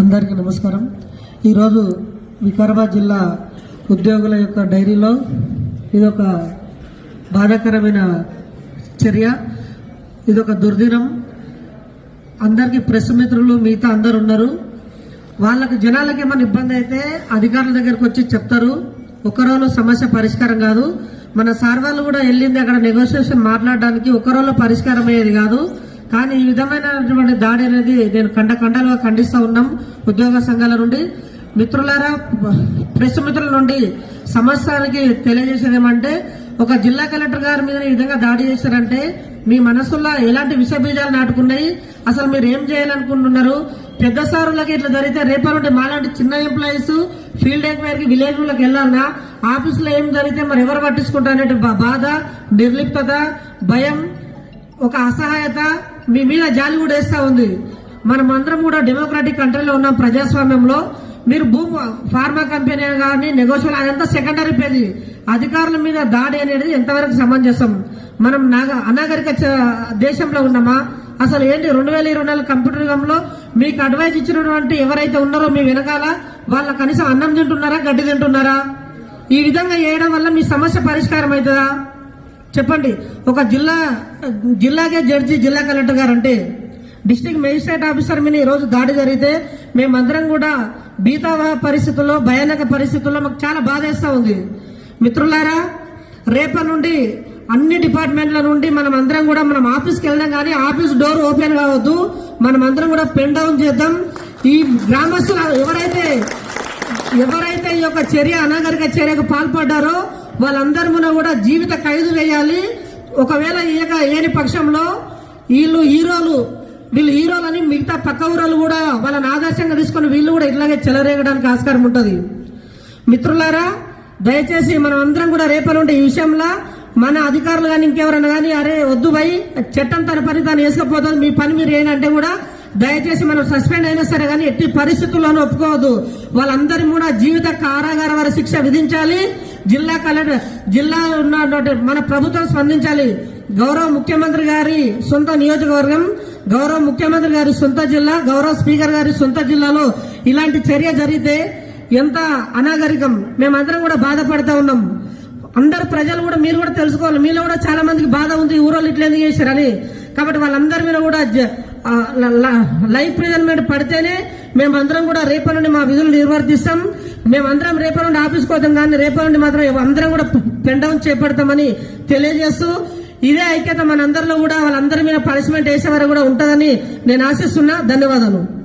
అందరికీ నమస్కారం. ఈరోజు వికారాబాద్ జిల్లా ఉద్యోగుల యొక్క డైరీలో ఇదొక బాధాకరమైన చర్య ఇదొక దుర్దినం. అందరికీ ప్రెస్ మిత్రులు మిగతా అందరు ఉన్నారు వాళ్ళకి జనాలకి ఏమైనా ఇబ్బంది అయితే అధికారుల దగ్గరకు వచ్చి చెప్తారు. ఒకరోజు సమస్య పరిష్కారం కాదు. మన సార్ వాళ్ళు కూడా వెళ్ళింది అక్కడ నెగోషియేషన్ మాట్లాడడానికి. ఒకరోజు పరిష్కారం అయ్యేది కాదు. కానీ ఈ విధమైనటువంటి దాడి అనేది నేను కండ కండలుగా ఖండిస్తూ ఉన్నాం ఉద్యోగ సంఘాల నుండి. మిత్రులారా ప్రెస్ మిత్రుల నుండి సమస్యానికి తెలియజేసేది ఏమంటే ఒక జిల్లా కలెక్టర్ గారి మీద ఈ విధంగా దాడి చేశారంటే మీ మనసులో ఎలాంటి విష బీజాలు నాటుకున్నాయి? అసలు మీరు ఏం చేయాలనుకుంటున్నారు? పెద్ద సారులకి ఇట్లా జరిగితే రేపటి నుండి మాలాంటి చిన్న ఎంప్లాయీస్ ఫీల్డ్ ఎంక్వైరీకి విలేజ్లకు వెళ్ళాలన్నా ఆఫీసులో ఏం జరిగితే మరి ఎవరు పట్టించుకుంటారనే బాధ నిర్లిప్తత భయం ఒక అసహాయత మీ మీద జాలి కూడా వేస్తూ ఉంది. మనం అందరం కూడా డెమోక్రాటిక్ కంట్రీలో ఉన్నాం ప్రజాస్వామ్యంలో. మీరు భూమి ఫార్మా కంపెనీ కానీ నెగోషియల్ అదంతా సెకండరీ పేజీ. అధికారుల మీద దాడి అనేది ఎంతవరకు సమంజసం? మనం నాగ అనాగరిక దేశంలో ఉన్నామా? అసలు ఏంటి రెండు వేల ఇరవై నాలుగు కంప్యూటర్ యుగంలో మీకు అడ్వైజ్ ఇచ్చినటువంటి ఎవరైతే ఉన్నారో మీ వెనకాల వాళ్ళ కనీసం అన్నం తింటున్నారా గడ్డి తింటున్నారా? ఈ విధంగా చేయడం వల్ల మీ సమస్య పరిష్కారం అవుతుందా చెప్పండి. ఒక జిల్లా జిల్లాకే జడ్జి జిల్లా కలెక్టర్ గారు అంటే డిస్టిక్ మేజిస్ట్రేట్ ఆఫీసర్ మీద ఈ రోజు దాడి జరిగితే మేమందరం కూడా బీతావ పరిస్థితుల్లో భయానక పరిస్థితుల్లో మాకు చాలా బాధేస్తూ ఉంది. మిత్రులారా రేపటి నుండి అన్ని డిపార్ట్మెంట్ల నుండి మనం అందరం కూడా మనం ఆఫీస్కి వెళ్దాం కానీ ఆఫీస్ డోర్ ఓపెన్ కావద్దు. మనం అందరం కూడా పెన్ డౌన్ చేద్దాం. ఈ గ్రామస్తులు ఎవరైతే ఎవరైతే ఈ యొక్క చర్య అనాగరిక చర్యకు పాల్పడ్డారో వాళ్ళందరిమున కూడా జీవిత ఖైదు వేయాలి. ఒకవేళ ఈయక ఏని పక్షంలో వీళ్ళు హీరోలు వీళ్ళు హీరోలని మిగతా పక్క ఊరోళ్ళు కూడా వాళ్ళని ఆదర్శంగా తీసుకొని వీళ్ళు కూడా ఇట్లాగే చెలరేగడానికి ఆస్కారం ఉంటుంది. మిత్రులారా దయచేసి మనం అందరం కూడా రేపటి ఉంటే ఈ విషయంలో మన అధికారులు కానీ ఇంకెవరైనా కానీ అరే వద్దు భయ్ చట్టం తన పని తాను వేసుకపోతుంది మీ పని మీరు ఏంటంటే కూడా దయచేసి మనం సస్పెండ్ అయినా సరే కానీ ఎట్టి పరిస్థితుల్లోనూ ఒప్పుకోవద్దు. వాళ్ళందరి కూడా జీవిత కారాగార వారి శిక్ష విధించాలి. జిల్లా కలెక్టర్ జిల్లా ఉన్నటువంటి మన ప్రభుత్వం స్పందించాలి. గౌరవ ముఖ్యమంత్రి గారి సొంత నియోజకవర్గం గౌరవ ముఖ్యమంత్రి గారి సొంత జిల్లా గౌరవ స్పీకర్ గారి సొంత జిల్లాలో ఇలాంటి చర్య జరిగితే ఎంత అనాగరికం. మేమందరం కూడా బాధపడతా ఉన్నాం. అందరు ప్రజలు కూడా మీరు కూడా తెలుసుకోవాలి. మీలో కూడా చాలా మందికి బాధ ఉంది. ఊరోళ్ళు ఇట్లా ఎందుకు చేశారని. కాబట్టి వాళ్ళందరి మీద కూడా జ- ల- లైఫ్ ప్రిజన్మెంట్ పడితేనే మేమందరం కూడా రేపటి నుండి మా విధులు నిర్వర్తిస్తాం. మేమందరం రేపటి నుండి ఆఫీస్కి పోతాం కానీ రేపటి నుండి మాత్రం అందరం కూడా పెన్ డౌన్ చేపడతామని తెలియజేస్తూ ఇదే ఐక్యత మనందరిలో కూడా వాళ్ళందరి మీద పనిష్మెంట్ వేసే వరకు కూడా ఉంటుందని నేను ఆశిస్తున్నా. ధన్యవాదాలు.